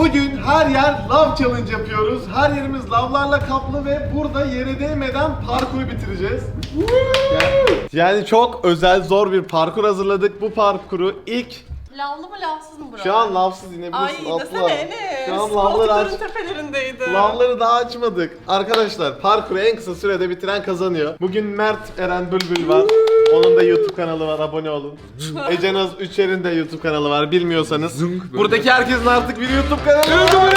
Bugün her yer lav challenge yapıyoruz. Her yerimiz lavlarla kaplı ve burada yere değmeden parkuru bitireceğiz. Yani, yani çok özel zor bir parkur hazırladık. Bu parkuru ilk Lavlı mı lavsız mı burası? şu an lavsız Ay inebilirsin atla. desene Enes. Şu an lavları aç. Tepelerindeydi. Lavları daha açmadık. Arkadaşlar parkuru en kısa sürede bitiren kazanıyor. Bugün Mert Eren Bülbül var. Onun da YouTube kanalı var. Abone olun. Ece Naz Üçer'in de YouTube kanalı var. Bilmiyorsanız. Buradaki herkesin artık bir YouTube kanalı var.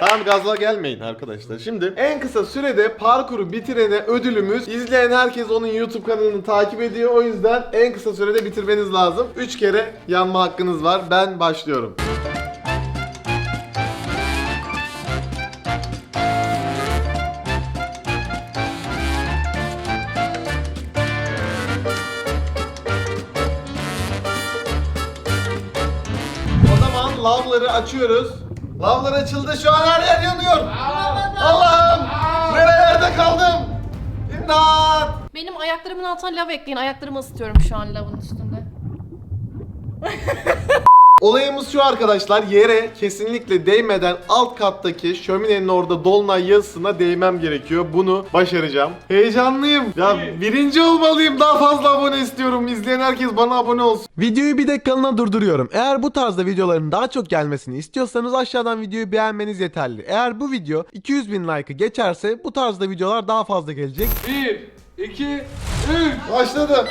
Tamam gazla gelmeyin arkadaşlar. Şimdi en kısa sürede parkuru bitirene ödülümüz izleyen herkes onun YouTube kanalını takip ediyor. O yüzden en kısa sürede bitirmeniz lazım. 3 kere yanma hakkınız var. Ben başlıyorum. Açıyoruz. Lavlar açıldı şu an her yer yanıyor. Allah'ım nerelerde kaldım? İmdat. Benim ayaklarımın altına lav ekleyin. Ayaklarımı ısıtıyorum şu an lavın üstünde. Olayımız şu arkadaşlar yere kesinlikle değmeden alt kattaki şöminenin orada dolunay yazısına değmem gerekiyor. Bunu başaracağım. Heyecanlıyım. Ya birinci olmalıyım. Daha fazla abone istiyorum. İzleyen herkes bana abone olsun. Videoyu bir dakikalığına durduruyorum. Eğer bu tarzda videoların daha çok gelmesini istiyorsanız aşağıdan videoyu beğenmeniz yeterli. Eğer bu video 200 bin like'ı geçerse bu tarzda videolar daha fazla gelecek. 1, 2, 3. Başladım.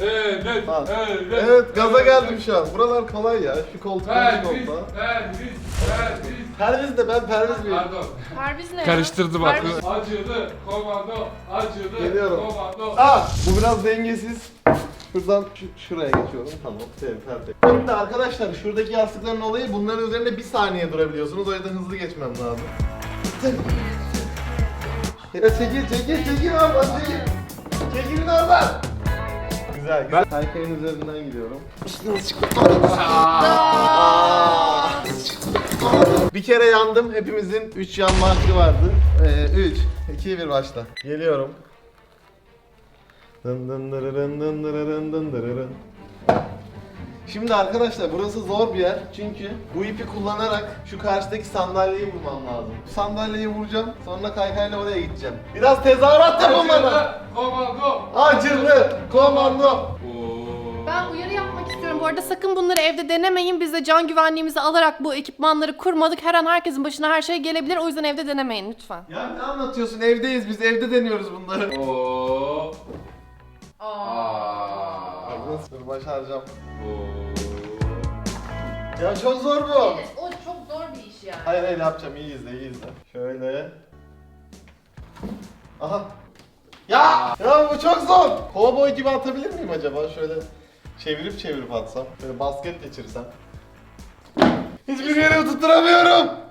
Evet, Ha. evet. Evet gaza geldim şu an. Buralar kolay ya. Şu koltuk, şu Perviz, koltuğa. perviz, perviz. Perviz de ben Perviz miyim? Pardon. Perviz ne ya? Karıştırdı bak. Perviz- Acıdı, komando, acıdı, Geliyorum. komando. Aa, bu biraz dengesiz. Şuradan şu- şuraya geçiyorum. Tamam. Evet, perfect. Şimdi arkadaşlar şuradaki yastıkların olayı bunların üzerinde bir saniye durabiliyorsunuz. O yüzden hızlı geçmem lazım. Ya çekil çekil çekil oradan çekil. Çekilin oradan. Güzel güzel. Kaykayın üzerinden gidiyorum. Bir kere yandım. Hepimizin 3 yanma hakkı vardı. 3, 2, 1 başla. Geliyorum. Dın dın dırırın dın dırırın dın dırırın. Şimdi arkadaşlar burası zor bir yer çünkü bu ipi kullanarak şu karşıdaki sandalyeyi vurmam lazım. Sandalyeyi vuracağım sonra kaykayla oraya gideceğim. Biraz tezahürat yapın bana. Komando. Acılı komando. Ben uyarı yapmak istiyorum. Bu arada sakın bunları evde denemeyin. Biz de can güvenliğimizi alarak bu ekipmanları kurmadık. Her an herkesin başına her şey gelebilir. O yüzden evde denemeyin lütfen. Ya ne anlatıyorsun evdeyiz biz evde deniyoruz bunları. Oo. Nasıl başaracağım. Ya çok zor bu. o çok zor bir iş yani. Hayır hayır yapacağım iyi izle iyi izle. Şöyle. Aha. Ya! Ya bu çok zor. Kovboy gibi atabilir miyim acaba? Şöyle çevirip çevirip atsam. Böyle basket geçirsem. Hiçbir yere tutturamıyorum.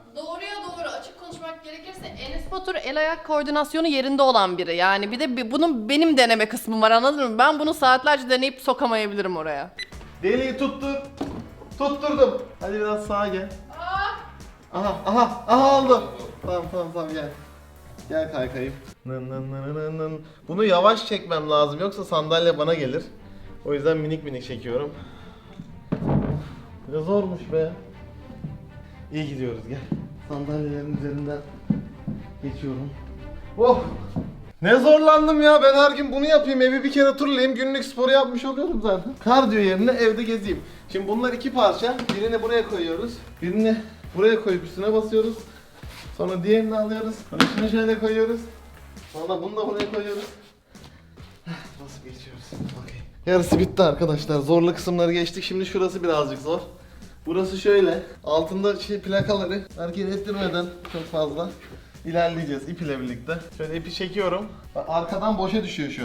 Batur el ayak koordinasyonu yerinde olan biri. Yani bir de bir- bunun benim deneme kısmım var anladın mı? Ben bunu saatlerce deneyip sokamayabilirim oraya. Deliği tuttur. Tutturdum. Hadi biraz sağa gel. Aha aha aha oldu. Tamam tamam tamam gel. Gel kaykayım. Nın nın nın nın nın. Bunu yavaş çekmem lazım yoksa sandalye bana gelir. O yüzden minik minik çekiyorum. Ne zormuş be. İyi gidiyoruz gel. Sandalyelerin üzerinden geçiyorum. Oh! Ne zorlandım ya ben her gün bunu yapayım evi bir kere turlayayım günlük sporu yapmış oluyorum zaten. Kardiyo yerine evde gezeyim. Şimdi bunlar iki parça birini buraya koyuyoruz birini buraya koyup üstüne basıyoruz. Sonra diğerini alıyoruz. Şunu şöyle koyuyoruz. Sonra bunu da buraya koyuyoruz. Nasıl geçiyoruz? Okey. Yarısı bitti arkadaşlar. Zorlu kısımları geçtik. Şimdi şurası birazcık zor. Burası şöyle. Altında şey plakaları hareket ettirmeden çok fazla ilerleyeceğiz ip ile birlikte. Şöyle ipi çekiyorum. Bak arkadan boşa düşüyor şu.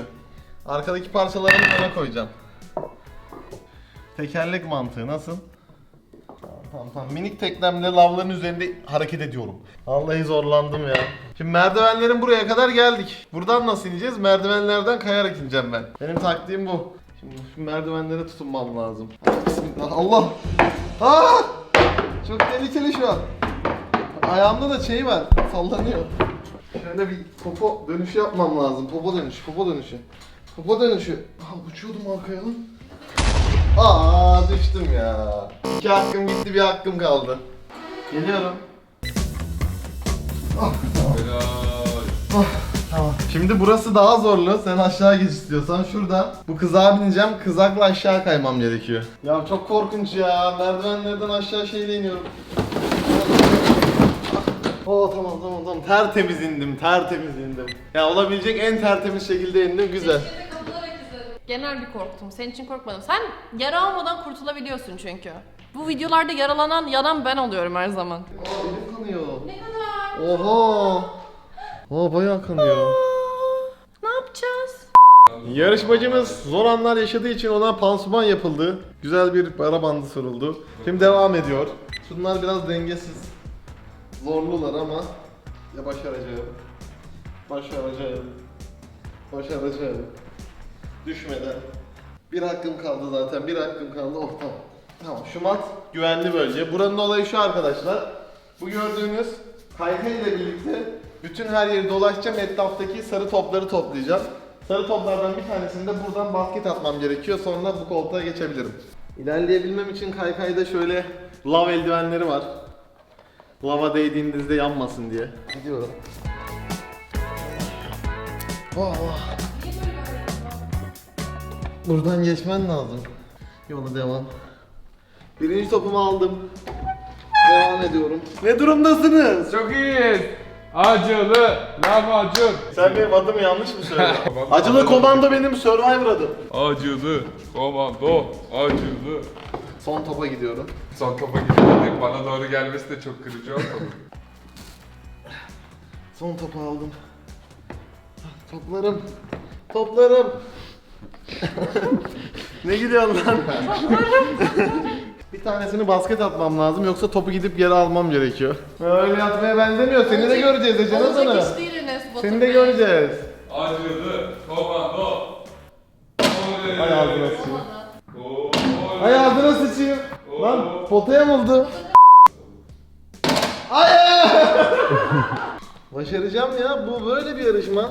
Arkadaki parçalarını öne koyacağım. Tekerlek mantığı nasıl? Tamam tamam. Minik teknemle lavların üzerinde hareket ediyorum. Vallahi zorlandım ya. Şimdi merdivenlerin buraya kadar geldik. Buradan nasıl ineceğiz? Merdivenlerden kayarak ineceğim ben. Benim taktiğim bu. Şimdi şu merdivenlere tutunmam lazım. Bismillah. Allah! Aa! Çok tehlikeli şu an. Ayağımda da şey var. Sallanıyor. Şöyle bir popo dönüşü yapmam lazım. Popo dönüşü, popo dönüşü. Popo dönüşü. Aa, uçuyordum arkaya lan. Aa düştüm ya. İki hakkım gitti bir hakkım kaldı. Geliyorum. Helal. Tamam. Şimdi burası daha zorlu. Sen aşağı geç istiyorsan şuradan. Bu kızağa bineceğim. Kızakla aşağı kaymam gerekiyor. Ya çok korkunç ya. Merdivenlerden aşağı şeyle iniyorum. Oo tamam tamam tamam. Tertemiz indim. Tertemiz indim. Ya olabilecek en tertemiz şekilde indim. Güzel. Genel bir korktum. Senin için korkmadım. Sen yara almadan kurtulabiliyorsun çünkü. Bu videolarda yaralanan yanan ben oluyorum her zaman. Aa elim kanıyor. Ne kadar? Oha. Aa bayağı kanıyor. Ne yapacağız? Yarışmacımız zor anlar yaşadığı için ona pansuman yapıldı. Güzel bir para bandı soruldu. Şimdi devam ediyor. Şunlar biraz dengesiz. Zorlular ama ya başaracağım. Başaracağım. Başaracağım. Düşmeden. Bir hakkım kaldı zaten. Bir hakkım kaldı. Oh tamam. Tamam şu mat güvenli bölge. Buranın olayı şu arkadaşlar. Bu gördüğünüz kaykay ile birlikte bütün her yeri dolaşacağım. Etraftaki sarı topları toplayacağım. Sarı toplardan bir tanesini de buradan basket atmam gerekiyor. Sonra bu koltuğa geçebilirim. İlerleyebilmem için kaykayda şöyle lav eldivenleri var. Lava değdiğinizde yanmasın diye. Gidiyorum. Oh, oh. Buradan geçmen lazım. Yola devam. Birinci topumu aldım. Devam ediyorum. Ne durumdasınız? Çok iyiyiz. Acılı lahmacun. Sen benim adımı yanlış mı söyledin? Acılı komando benim Survivor adım. Acılı komando. Acılı. Son topa gidiyorum. Son topa gidelim. Bana doğru gelmesi de çok kırıcı olmadı. Son topu aldım. Toplarım. Toplarım. ne gidiyorsun lan? Bir tanesini basket atmam lazım yoksa topu gidip yere almam gerekiyor. Öyle atmaya benzemiyor. Seni de göreceğiz Ece Olacak Nazan'ı. iş değil Enes Batur Seni de Bey. göreceğiz. Acılı komando. Hay ağzına sıçayım. Hay ağzına sıçayım. Potaya oldu? Hayır! Başaracağım ya. Bu böyle bir yarışma.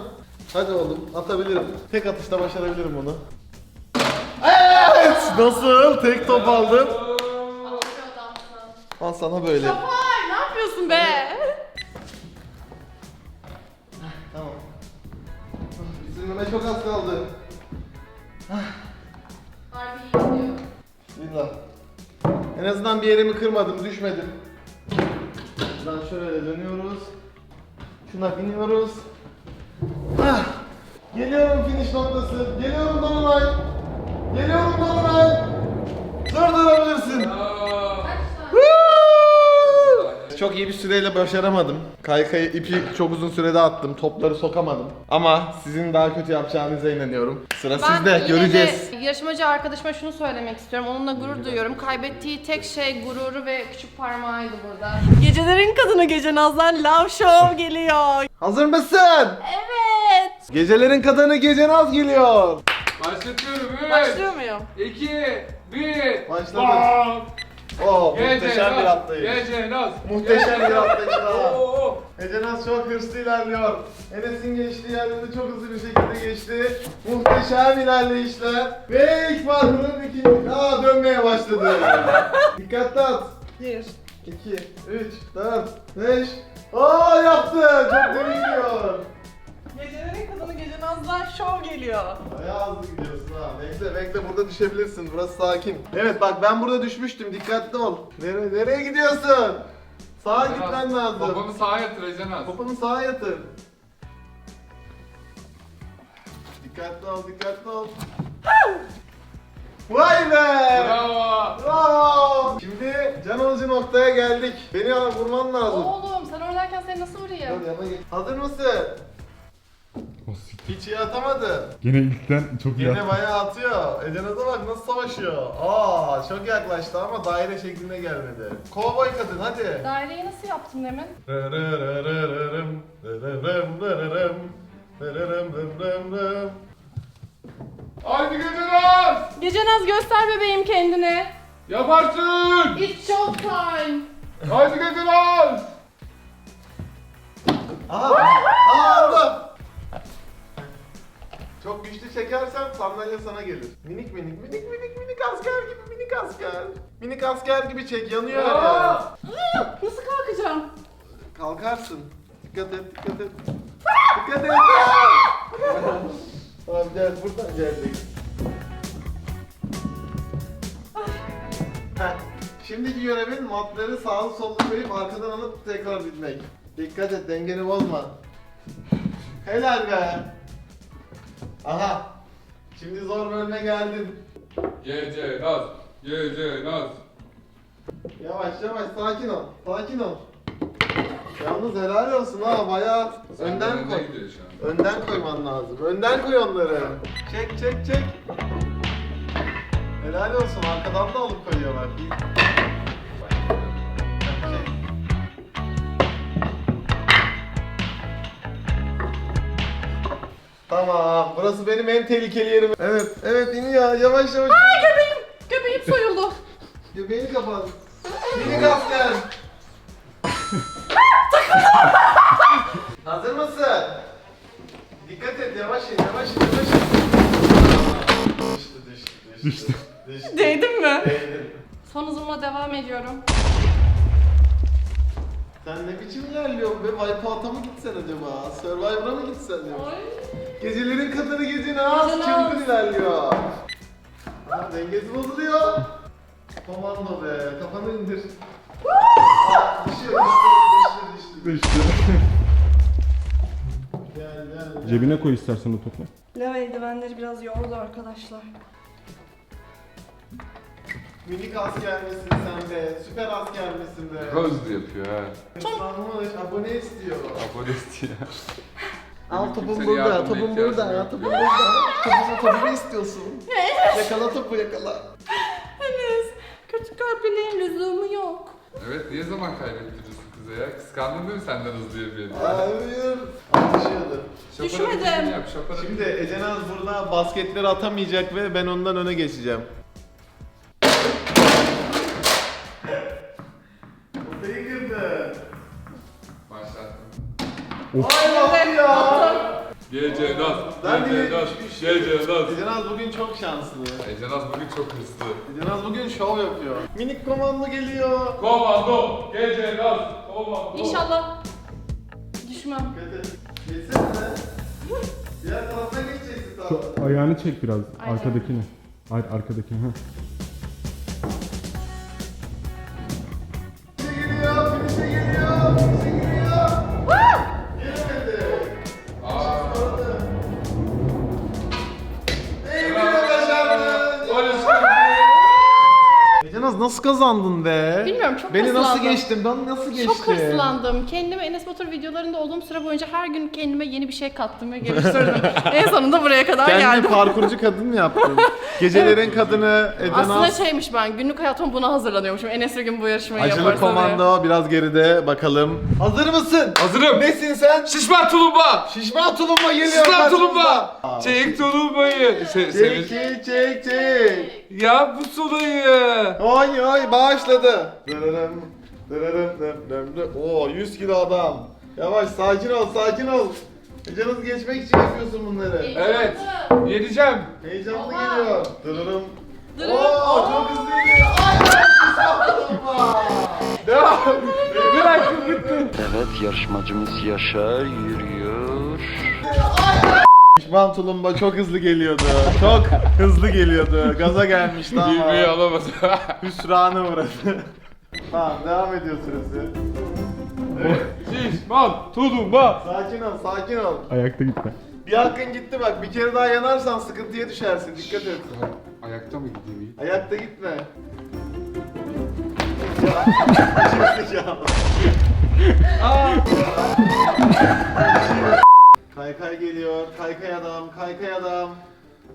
Hadi oğlum atabilirim. Tek atışta başarabilirim bunu. Evet! Nasıl? Tek top aldım. Al sana böyle. Ay ne yapıyorsun be? Tamam. Bitirmeme çok az kaldı. Harbi iyi gidiyor. Bismillah. En azından bir yerimi kırmadım, düşmedim. Buradan şöyle dönüyoruz. Şuna biniyoruz. Ah! Geliyorum finish noktası. Geliyorum Dolunay. Geliyorum Dolunay. Durdurabilirsin. Aa. Çok iyi bir süreyle başaramadım. Kaykayı ipi çok uzun sürede attım. Topları sokamadım. Ama sizin daha kötü yapacağınıza inanıyorum. Sıra sizde. yine Göreceğiz. de yarışmacı arkadaşıma şunu söylemek istiyorum. Onunla gurur duyuyorum. Kaybettiği tek şey gururu ve küçük parmağıydı burada. Gecelerin kadını Gece Naz'dan Love Show geliyor. Hazır mısın? Evet. Gecelerin kadını Gece Naz geliyor. Başlatıyorum. Başlıyor muyum? İki. Bir. Başladı. Oo, muhteşem bir atlayış. Gece naz. Muhteşem bir atlayış daha. Oo. Ece Naz çok hırslı ilerliyor. Enes'in geçtiği yerleri çok hızlı bir şekilde geçti. Muhteşem ilerleyişler. Ve ilk farkının ikinci... Aa dönmeye başladı. Dikkatli at. 1, 2, 3, 4, 5. Aa yaptı. Çok temiz gidiyor. Gecelerin kadını Gece Naz'dan Show geliyor. Bayağı hızlı gidiyorsun ha. Bekle bekle burada düşebilirsin. Burası sakin. Evet bak ben burada düşmüştüm. Dikkatli ol. Nereye, nereye gidiyorsun? Sağa gitmen lazım. Babamı sağa yatır Ece naz. Kafanı sağa yatır. Dikkatli ol, dikkatli ol. Vay be! Bravo. Bravo! Şimdi can alıcı noktaya geldik. Beni vurman lazım. Oğlum sen oradayken seni nasıl vurayım? Hadi yana git. Hazır mısın? Hiç iyi atamadı. Yine ilkten çok iyi Yine attı. bayağı atıyor. Ecenaz'a bak nasıl savaşıyor. Aa çok yaklaştı ama daire şeklinde gelmedi. Kovboy kadın hadi. Daireyi nasıl yaptın demin? Rırırırırırım, rırırım, rırırım, rırırım, rırırım, rırırım. Haydi Gece naz. Gece Naz göster bebeğim kendini. Yaparsın. It's show time. Haydi Gece naz. Aha! Çok güçlü çekersen sandalye sana gelir. Minik minik minik minik minik asker gibi minik asker. Minik asker gibi çek yanıyor her yer. Nasıl kalkacağım? Kalkarsın. Dikkat et dikkat et. dikkat et. tamam gel buradan geldik. Heh. Şimdiki görevin matları sağa sola koyup arkadan alıp tekrar bitmek. Dikkat et dengeni bozma. Helal be. Aha. Şimdi zor bölüme geldin. Gece naz. Gece naz. Yavaş yavaş sakin ol. Sakin ol. Yalnız helal olsun ha bayağı önden Sen koy. önde gidiyor şu an. Önden koyman lazım. Önden koy onları. Çek çek çek. Helal olsun arkadan da alıp koyuyorlar. İyi. Tamam. Burası benim en tehlikeli yerim. Evet, evet iniyor. Yavaş yavaş. Ay göbeğim. Göbeğim soyuldu. Göbeğini kapat. Minik asker. Hazır mısın? Dikkat et yavaş in yavaş in yavaş in. Düştü düştü düştü. Düştü. düştü. Değdim mi? Değdin. Son hızımla devam ediyorum. Sen ne biçim ilerliyorsun be? Wipeout'a mı gitsen acaba? Survivor'a mı gitsen acaba? Ay. Gecelerin kadını gece naz çılgın ilerliyor. Ha, dengesi bozuluyor. Komando be, kafanı indir. Aa, düşüyor, düştü, düştü, düştü. Gel, gel, gel. Cebine koy istersen o topu. Lav eldivenleri biraz yordu arkadaşlar. Minik asker misin sen be? Süper asker misin be? Hızlı yapıyor ha. Islanmış, abone istiyor. Abone istiyor. Al topum kimsenin burada, yardımına topum ihtiyacım burada, yok. topum burada. Topumu, topumu istiyorsun. yakala topu yakala. Enes, kötü kalpliliğin lüzumu yok. Evet niye zaman kaybettiriyorsun kıza ya? Kıskandın değil mi senden hızlı diye? Hayır. Atışıyordu. Şoföre Düşmedim. bir şey yap, Şimdi Ecenaz burada basketleri atamayacak ve ben ondan öne geçeceğim. Kafayı kırdı. Başlattım. Ay yaptı ya. Gece naz. Ben Gece naz. Gece naz. Ecenaz bugün çok şanslı. Ecenaz bugün çok hızlı. Ecenaz bugün şov yapıyor. Minik komando geliyor. Komando. Gece naz. Komando. İnşallah düşmem. Kötü. Geçsene. Diğer tarafa geçeceksin Şu tamam. ayağını çek biraz Aynen. arkadakini. Hayır arkadakini. Ha. Nasıl kazandın be? Bilmiyorum, çok Beni nasıl hırslandım. geçtin? Ben nasıl geçtim? Çok hırslandım. Kendime Enes Batur videolarında olduğum süre boyunca her gün kendime yeni bir şey kattım ve geliştirdim. en sonunda buraya kadar Kendini geldim. parkurcu kadın mı yaptın? Gecelerin kadını Aslında Ecenaz. şeymiş ben günlük hayatıma buna hazırlanıyormuşum. Enes bir gün bu yarışmayı Acılı yaparsa diye. komando biraz geride bakalım. Hazır mısın? Hazırım. Nesin sen? Şişman tulumba. Şişman tulumba geliyor. Şişman tulumba. Çek tulumbayı. Se Çek çek çek çek. Ya bu sulayı. Oy oy bağışladı. Dırırım, dırırım, dım dım dım. Oo 100 kilo adam. Yavaş sakin ol sakin ol. Canınız geçmek için yapıyorsun bunları. Evet. Yeneceğim. Heyecanlı Baba. geliyor. Dırırım. Dırırım. Oo çok hızlı geliyor. Ay Şişman Devam. Bir dakika bitti. Evet yarışmacımız Yaşar yürüyor. Şişman tulumba çok hızlı geliyordu. Çok hızlı geliyordu. Gaza gelmişti ama. İlmeği alamadı. Hüsrana uğradı. tamam devam ediyor süresi. Şişman tulumba. Sakin ol sakin ol. Ayakta gitme. Bir hakkın gitti bak. Bir kere daha yanarsan sıkıntıya düşersin. Dikkat et. Ayakta mı gideyim? Ayakta gitme. Gerizekalı. kaykay geliyor. Kaykay adam, kaykay adam.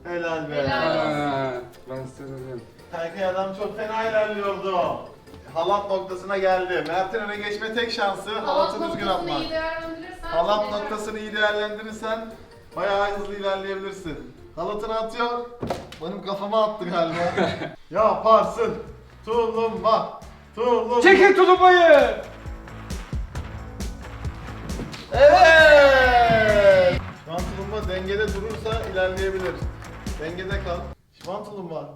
Helal be. Ha, ben severim. Kaykay adam çok fena ilerliyordu. Halat noktasına geldi. Mert'in öne geçme tek şansı halatı düzgün atmak. Halat noktasını iyi değerlendirirsen bayağı hızlı ilerleyebilirsin. Halatını atıyor. Benim kafama attı galiba. Yaparsın. Tulumba. Tulumba. Çekin tulumbayı. Evet. Şu an tulumba dengede durursa ilerleyebilir. Dengede kal. Şivan tulumba.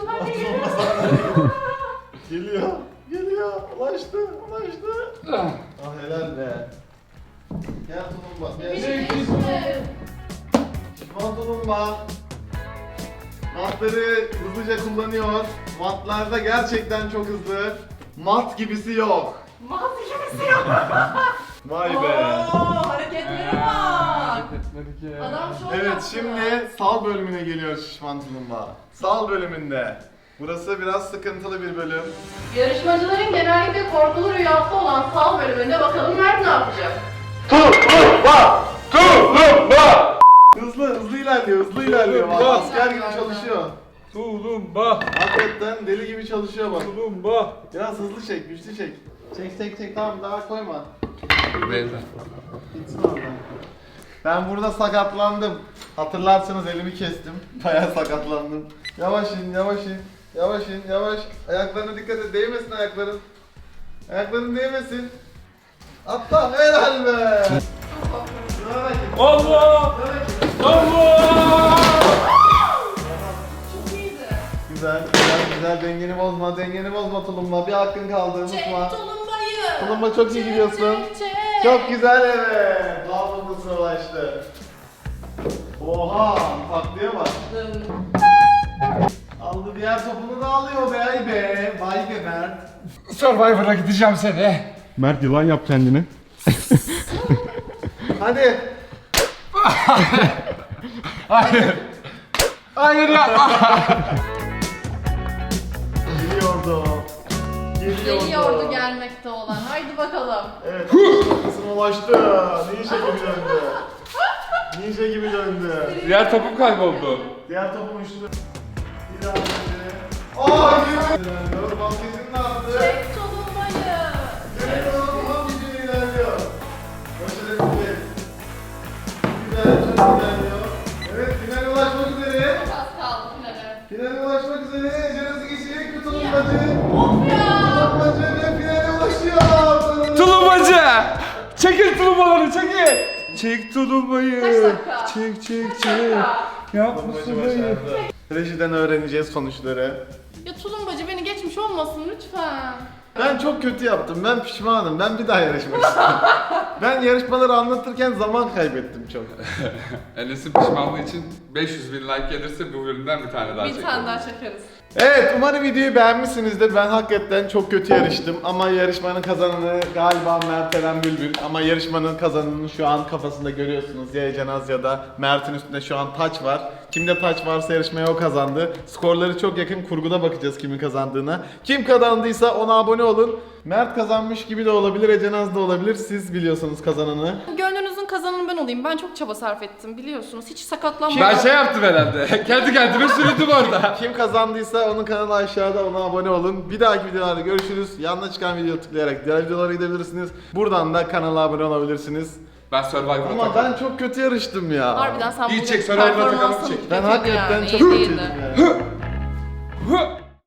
Şivan tulumba sana Geliyor. Geliyor. Ulaştı. Ulaştı. Ah helal be. Gel tulumba. Gel. Şivan tulumba. Matları hızlıca kullanıyor. Matlarda gerçekten çok hızlı. Mat gibisi yok. Mat gibisi yok. Vay be. Oo, hareketlere bak. Adam şov Evet yaptı. şimdi sal bölümüne geliyor şişman tulumba. Sal bölümünde. Burası biraz sıkıntılı bir bölüm. Yarışmacıların genellikle korkulu rüyası olan sal bölümünde bakalım Mert ne yapacak? Tulumba! Tulumba! Hızlı hızlı ilerliyor, hızlı ilerliyor. Bak, Tulumba. asker gibi çalışıyor. Tulumba. Hakikaten deli gibi çalışıyor bak. Tulumba. Biraz hızlı çek, güçlü çek. Çek çek çek tamam daha koyma. Beyler. Gitsin oradan. Ben burada sakatlandım. Hatırlarsınız elimi kestim. Bayağı sakatlandım. Yavaş in, yavaş in. Yavaş in, yavaş. Ayaklarına dikkat et. Değmesin ayakların. Ayakların değmesin. Atla helal be. Allah! Allah! Güzel, güzel, güzel. Dengeni bozma, dengeni bozma tulumba. Bir hakkın kaldı, Çek unutma. tulumbayı. Tulumba çok iyi gidiyorsun. Çek, çek. Çok güzel evet. Bağımlı sıra ulaştı. Oha, taktiğe bak. Aldı diğer topunu da alıyor be ay be. Vay be Mert. Survivor'a gideceğim seni. Mert yılan yap kendini. Hadi. Hayır. Hayır yapma. Geliyordu. Geliyordu. Geliyordu gelmekte olan. Haydi bakalım. Evet. Kısmına ulaştı. Ninja gibi döndü. Ninja gibi döndü. Diğer topum kayboldu. Diğer topu uçtu. Döndü. Aa yürü. Basketini ne yaptı? Çek tulumbayı. Evet ham gücüyle ilerliyor. Başarabilir. Güzel, çok ilerliyor. Evet finale ulaşmak üzere. Az kaldı finale. Finale ulaşmak üzere. Cenazı geçecek bir tulumbacı. Of ya. Tulumbacı ve finale ulaşıyor. Tulumbacı! Çekil tulumbaları çekil! Çek tulumbayı. Kaç dakika? Çek çek Kaç çek. dakika? Yap Tulumbacı başardı. Rejiden öğreneceğiz sonuçları. Ya tulumbacı beni geçmiş olmasın lütfen. Ben çok kötü yaptım. Ben pişmanım. Ben bir daha yarışmak istiyorum. ben yarışmaları anlatırken zaman kaybettim çok. Enes'in pişmanlığı için 500 bin like gelirse bu bölümden bir tane daha Bir çekelim. tane daha çekeriz. Evet umarım videoyu beğenmişsinizdir. Ben hakikaten çok kötü yarıştım ama yarışmanın kazananı galiba Mert Eren Bülbül. Ama yarışmanın kazananını şu an kafasında görüyorsunuz. Ya Cenaz ya da Mert'in üstünde şu an taç var. Kimde taç varsa yarışmaya o kazandı. Skorları çok yakın kurguda bakacağız kimin kazandığına. Kim kazandıysa ona abone olun. Mert kazanmış gibi de olabilir, Ecenaz da olabilir. Siz biliyorsunuz kazananı. Gönlünüzün kazananı ben olayım. Ben çok çaba sarf ettim biliyorsunuz. Hiç sakatlanmadım. Ben şey yaptım herhalde. Kendi kendime süründüm orada. Kim kazandıysa onun kanalı aşağıda ona abone olun. Bir dahaki videolarda görüşürüz. Yanına çıkan video tıklayarak diğer videolara gidebilirsiniz. Buradan da kanala abone olabilirsiniz. Ben Survivor'a Ama takarım. ben çok kötü yarıştım ya. Harbiden sen İyi bugün çek, Survivor'a performansın. Ben kötüydü hakikaten çok iyi kötüydüm değildi. yani. Hı!